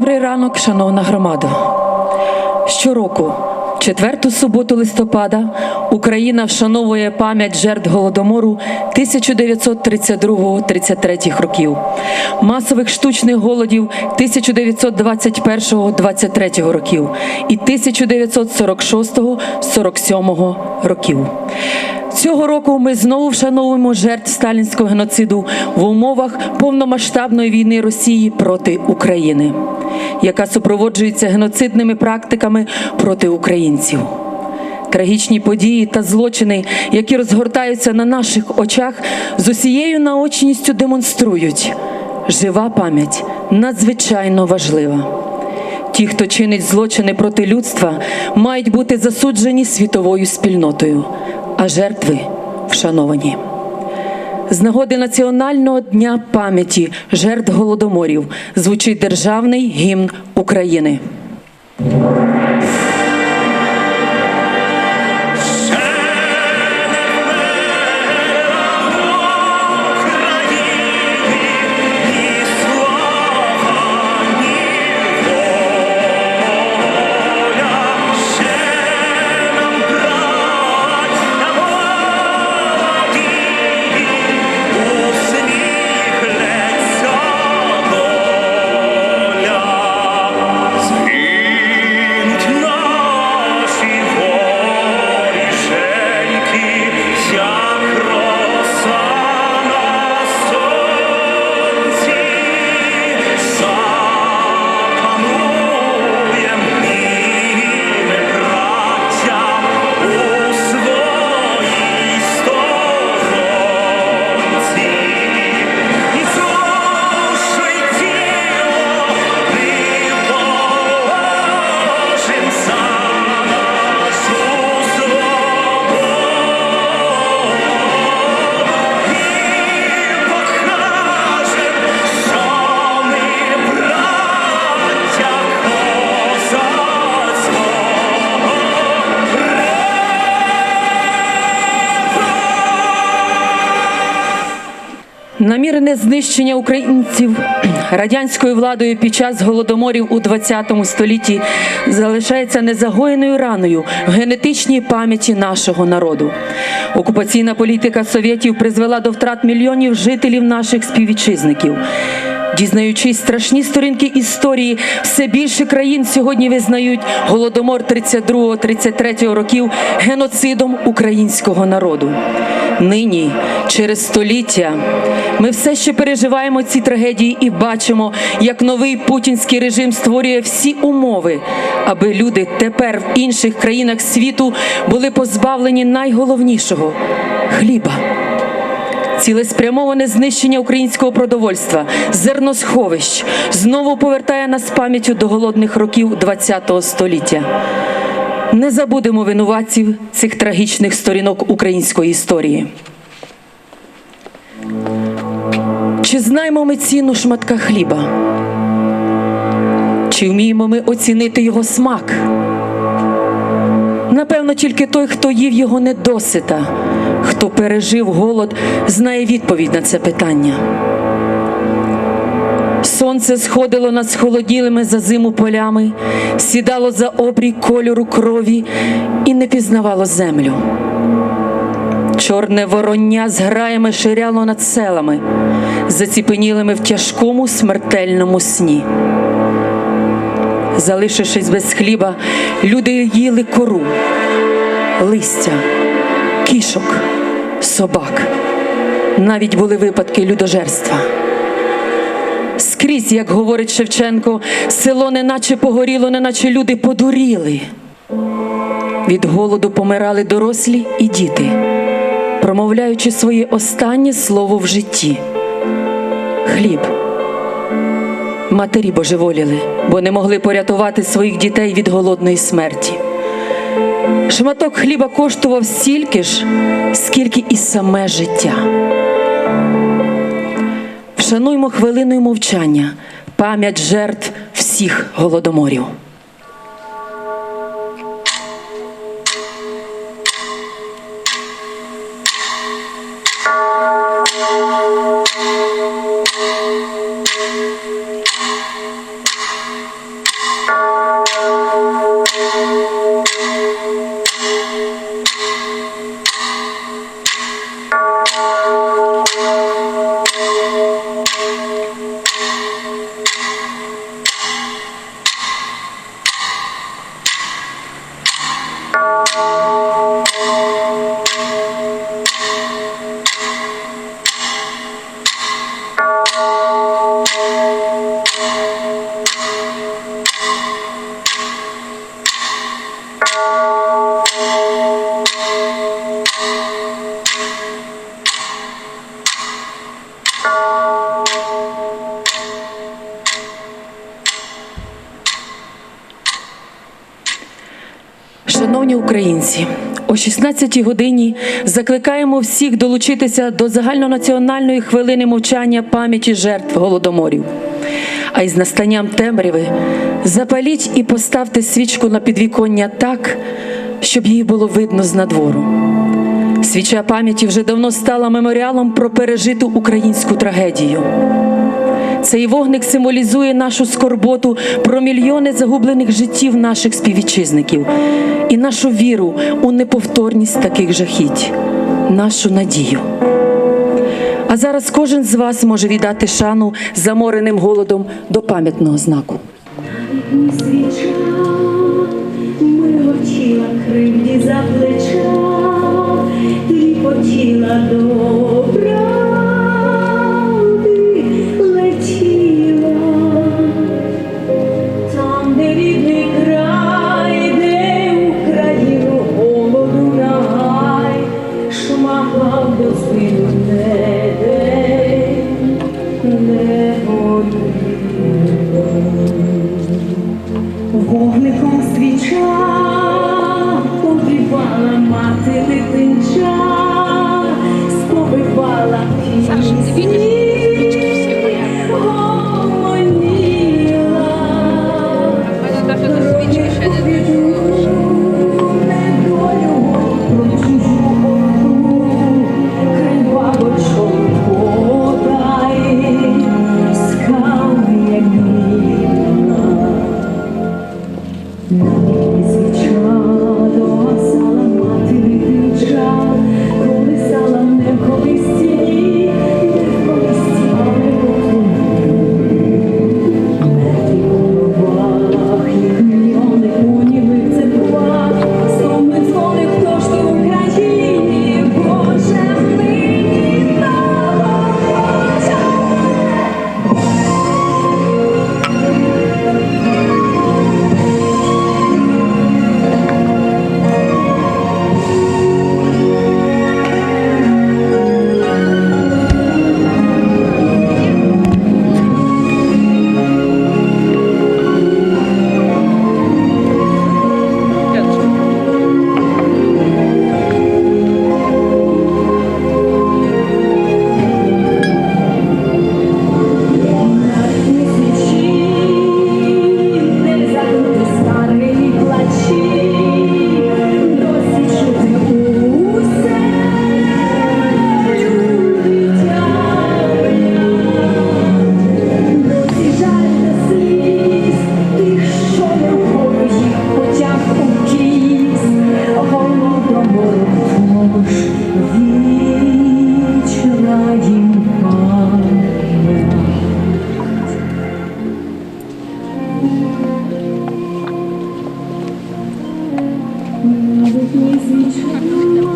Добрий ранок, шановна громада. Щороку, четверту суботу листопада, Україна вшановує пам'ять жертв голодомору 1932-33 років, масових штучних голодів 1921-23 років і 1946-47 років. Цього року ми знову вшановуємо жертв сталінського геноциду в умовах повномасштабної війни Росії проти України, яка супроводжується геноцидними практиками проти українців. Трагічні події та злочини, які розгортаються на наших очах, з усією наочністю демонструють, жива пам'ять надзвичайно важлива. Ті, хто чинить злочини проти людства, мають бути засуджені світовою спільнотою, а жертви вшановані. З нагоди Національного дня пам'яті жертв голодоморів звучить державний гімн України. Намірене знищення українців радянською владою під час голодоморів у 20 столітті залишається незагоєною раною в генетичній пам'яті нашого народу. Окупаційна політика совєтів призвела до втрат мільйонів жителів наших співвітчизників. Дізнаючись страшні сторінки історії, все більше країн сьогодні визнають голодомор 32-33 років геноцидом українського народу. Нині, через століття, ми все ще переживаємо ці трагедії і бачимо, як новий путінський режим створює всі умови, аби люди тепер в інших країнах світу були позбавлені найголовнішого хліба. Цілеспрямоване знищення українського продовольства, зерносховищ знову повертає нас пам'яттю до голодних років ХХ століття. Не забудемо винуватців цих трагічних сторінок української історії. Чи знаємо ми ціну шматка хліба? Чи вміємо ми оцінити його смак? Напевно, тільки той, хто їв його недосита, хто пережив голод, знає відповідь на це питання. Сонце сходило над схолоділими за зиму полями, сідало за обрій кольору крові і не пізнавало землю. Чорне вороння з граями ширяло над селами, заціпенілими в тяжкому смертельному сні. Залишившись без хліба, люди їли кору, листя, кішок, собак. Навіть були випадки людожерства. Скрізь, як говорить Шевченко, село неначе погоріло, неначе люди подуріли. Від голоду помирали дорослі і діти, промовляючи своє останнє слово в житті хліб. Матері божеволіли, бо не могли порятувати своїх дітей від голодної смерті. Шматок хліба коштував стільки ж, скільки і саме життя. Вшануймо хвилиною мовчання пам'ять жертв всіх голодоморів. Шановні українці, о 16 годині закликаємо всіх долучитися до загальнонаціональної хвилини мовчання пам'яті жертв голодоморів. А із настанням темряви запаліть і поставте свічку на підвіконня так, щоб її було видно з надвору. Свіча пам'яті вже давно стала меморіалом про пережиту українську трагедію. Цей вогник символізує нашу скорботу про мільйони загублених життів наших співвітчизників і нашу віру у неповторність таких жахіть, нашу надію. А зараз кожен з вас може віддати шану замореним голодом до пам'ятного знаку. Ні свіча, милотіла кривді за плеча, Siap.